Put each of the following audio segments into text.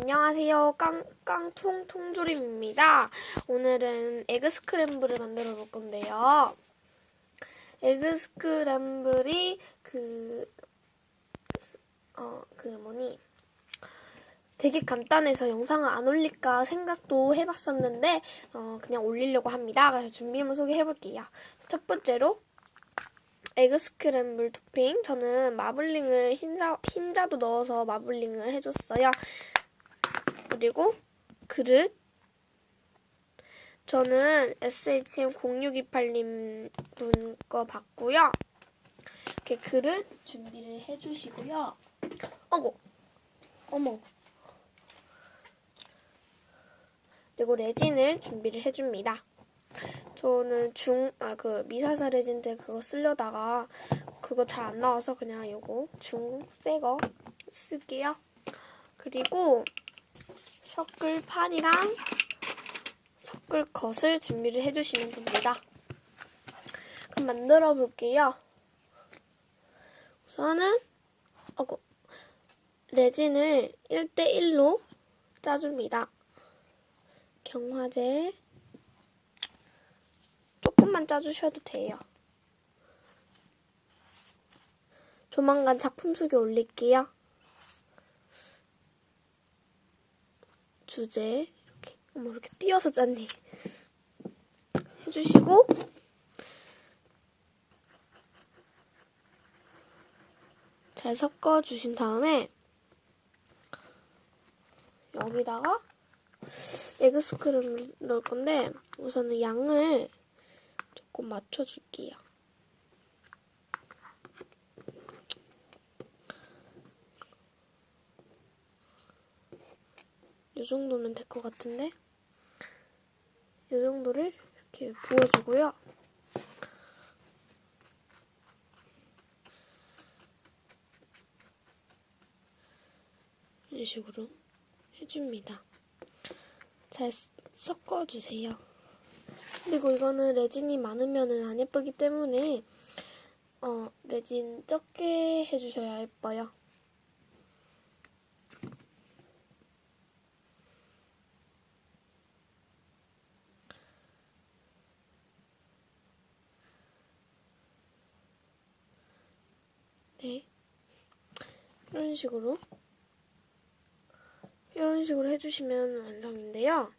안녕하세요. 깡, 깡통 통조림입니다. 오늘은 에그 스크램블을 만들어 볼 건데요. 에그 스크램블이 그, 어, 그 뭐니. 되게 간단해서 영상을 안 올릴까 생각도 해봤었는데, 어, 그냥 올리려고 합니다. 그래서 준비물 소개해 볼게요. 첫 번째로, 에그 스크램블 토핑. 저는 마블링을 흰자, 흰자도 넣어서 마블링을 해줬어요. 그리고 그릇. 저는 SHM0628님 분 거 봤고요. 이렇게 그릇 준비를 해주시고요. 어고, 어머. 그리고 레진을 준비를 해줍니다. 저는 중, 아, 그, 미사사 레진 때 그거 쓰려다가 그거 잘 안 나와서 그냥 이거 중, 새거 쓸게요. 그리고 섞을 판이랑 것을 준비를 해주시면 됩니다. 그럼 만들어 볼게요. 우선은, 어구, 레진을 1대1로 짜줍니다. 경화제. 조금만 짜주셔도 돼요. 조만간 작품 소개 올릴게요. 주제 이렇게. 어머 이렇게 띄어서 짰니? 해주시고. 잘 섞어 주신 다음에 여기다가 에그 스크램을 넣을 건데 우선은 양을 조금 맞춰줄게요. 이 정도면 될 것 같은데 이 정도를 이렇게 부어주고요. 이런 식으로 해줍니다. 잘 섞어주세요. 그리고 이거는 레진이 많으면 안 예쁘기 때문에 어, 레진 적게 해주셔야 예뻐요. 네. 이런 식으로 이런 식으로 해주시면 완성인데요.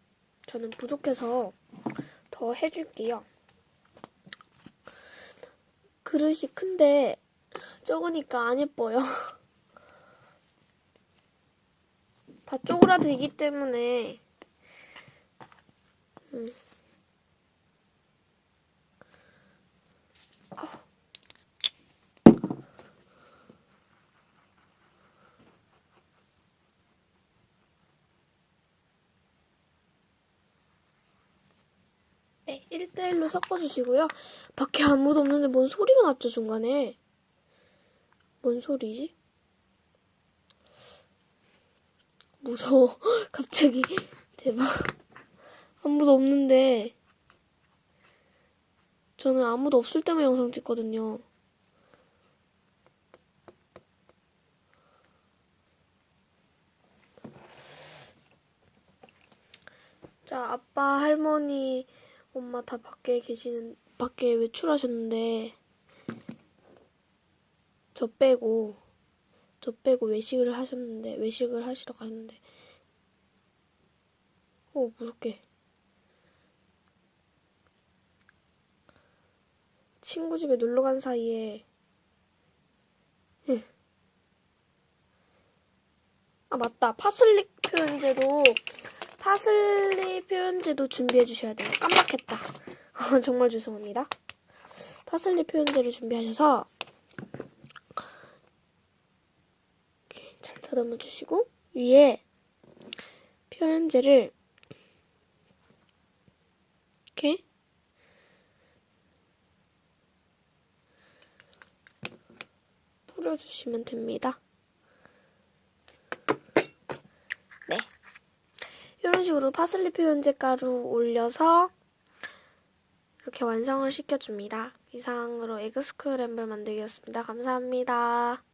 저는 부족해서 더 해줄게요. 그릇이 큰데 적으니까 안 예뻐요. 다 쪼그라들기 때문에 음. 네, 1대1로 섞어주시고요. 밖에 아무도 없는데 뭔 소리가 났죠, 중간에? 뭔 소리지? 무서워. 갑자기. 대박. 아무도 없는데. 저는 아무도 없을 때만 영상 찍거든요. 자, 아빠, 할머니, 엄마 다 밖에 계시는, 밖에 외출하셨는데, 저 빼고, 저 빼고 외식을 하셨는데, 외식을 하시러 가는데, 오, 무섭게. 친구 집에 놀러 간 사이에, 아, 맞다. 파슬리 표현제도, 파슬리 표현제도 준비해 주셔야 돼요. 깜빡했다. 정말 죄송합니다. 파슬리 표현제를 준비하셔서 이렇게 잘 다듬어 주시고 위에 표현제를 이렇게 뿌려주시면 됩니다. 네. 이런 식으로 파슬리 표현제 가루 올려서 이렇게 완성을 시켜줍니다. 이상으로 에그 스크램블 만들기였습니다. 감사합니다.